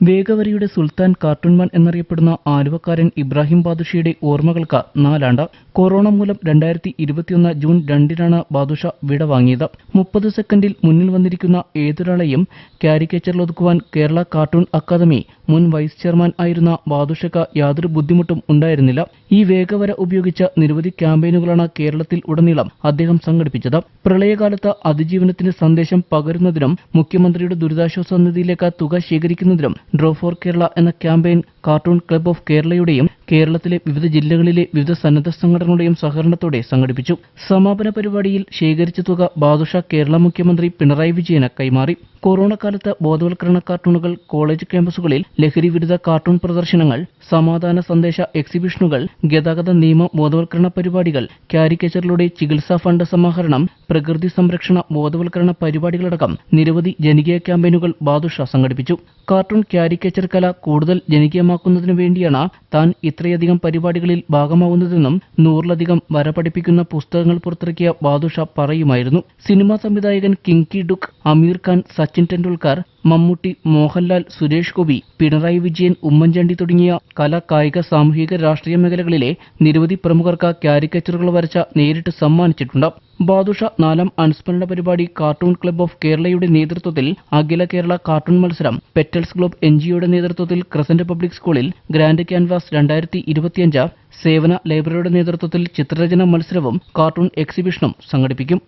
വേഗവരിയുടെ സുൽത്താൻ കാർട്ടൂൺമാൻ എന്നറിയപ്പെടുന്ന ആലുവക്കാരൻ ഇബ്രാഹിം ബാദുഷയുടെ ഓർമ്മകൾക്ക് നാലാണ്ട്. കൊറോണ മൂലം രണ്ടായിരത്തി ഇരുപത്തിയൊന്ന് ജൂൺ രണ്ടിനാണ് ബാദുഷ വിട വാങ്ങിയത്. മുപ്പത് സെക്കൻഡിൽ മുന്നിൽ വന്നിരിക്കുന്ന ഏതൊരാളെയും കാരിക്കേച്ചറിൽ ഒതുക്കുവാൻ കേരള കാർട്ടൂൺ അക്കാദമി മുൻ വൈസ് ചെയർമാൻ ആയിരുന്ന ബാദുഷയ്ക്ക് യാതൊരു ബുദ്ധിമുട്ടും ഉണ്ടായിരുന്നില്ല. ഈ വേഗവര ഉപയോഗിച്ച നിരവധി ക്യാമ്പയിനുകളാണ് കേരളത്തിൽ ഉടനീളം അദ്ദേഹം സംഘടിപ്പിച്ചത്. പ്രളയകാലത്ത് അതിജീവനത്തിന്റെ സന്ദേശം പകരുന്നതിനും മുഖ്യമന്ത്രിയുടെ ദുരിതാശ്വാസ നിധിയിലേക്ക് തുക ശേഖരിക്കുന്നതിനും ഡ്രോ ഫോർ കേരള എന്ന ക്യാമ്പയിൻ കാർട്ടൂൺ ക്ലബ് ഓഫ് കേരളയുടെയും കേരളത്തിലെ വിവിധ ജില്ലകളിലെ വിവിധ സന്നദ്ധ സംഘടനകളുടെയും സഹകരണത്തോടെ സംഘടിപ്പിച്ചു. സമാപന പരിപാടിയിൽ ശേഖരിച്ച തുക ബാദുഷ കേരള മുഖ്യമന്ത്രി പിണറായി വിജയന് കൈമാറി. കൊറോണ കാലത്ത് ബോധവൽക്കരണ കാർട്ടൂണുകൾ കോളേജ് ക്യാമ്പസുകളിൽ ലഹരി വിരുദ്ധ കാർട്ടൂൺ പ്രദർശനങ്ങൾ സമാധാന സന്ദേശ എക്സിബിഷനുകൾ ഗതാഗത നിയമ ബോധവൽക്കരണ പരിപാടികൾ കാരിക്കേച്ചറിലൂടെ ചികിത്സാ ഫണ്ട് സമാഹരണം പ്രകൃതി സംരക്ഷണ ബോധവൽക്കരണ പരിപാടികളടക്കം നിരവധി ജനകീയ ക്യാമ്പയിനുകൾ ബാദുഷ സംഘടിപ്പിച്ചു. കാർട്ടൂൺ കാരിക്കേച്ചർ കല കൂടുതൽ ജനകീയമാക്കുന്നതിനു വേണ്ടിയാണ് താൻ ഇത്രയധികം പരിപാടികളിൽ ഭാഗമാവുന്നതെന്നും നൂറിലധികം വര പഠിപ്പിക്കുന്ന പുസ്തകങ്ങൾ പുറത്തിറക്കിയ ബാദുഷ പറയുമായിരുന്നു. സിനിമാ സംവിധായകൻ Kim Ki Duk Aamir Khan Sachin Tendulkar Mammootty Mohanlal Suresh Gopi Pinarayi Vijayan Oommen Chandy തുടങ്ങിയ കല കായിക സാമൂഹിക രാഷ്ട്രീയ മേഖലകളിലെ നിരവധി പ്രമുഖർക്ക് കാരിക്കച്ചറുകൾ വരച്ച നേരിട്ട് സമ്മാനിച്ചിട്ടുണ്ട്. ബാദുഷ നാലാം അനുസ്മരണ പരിപാടി കാർട്ടൂൺ ക്ലബ്ബ് ഓഫ് കേരളയുടെ നേതൃത്വത്തിൽ അഖില കേരള കാർട്ടൂൺ മത്സരം പെറ്റൽസ് ഗ്ലോബ് എൻജിഒയുടെ നേതൃത്വത്തിൽ ക്രസന്റ് പബ്ലിക് സ്കൂളിൽ ഗ്രാൻഡ് ക്യാൻവാസ് രണ്ടായിരത്തി ഇരുപത്തിയഞ്ച് സേവന ലൈബ്രറിയുടെ നേതൃത്വത്തിൽ ചിത്രരചന മത്സരവും കാർട്ടൂൺ എക്സിബിഷനും സംഘടിപ്പിക്കും.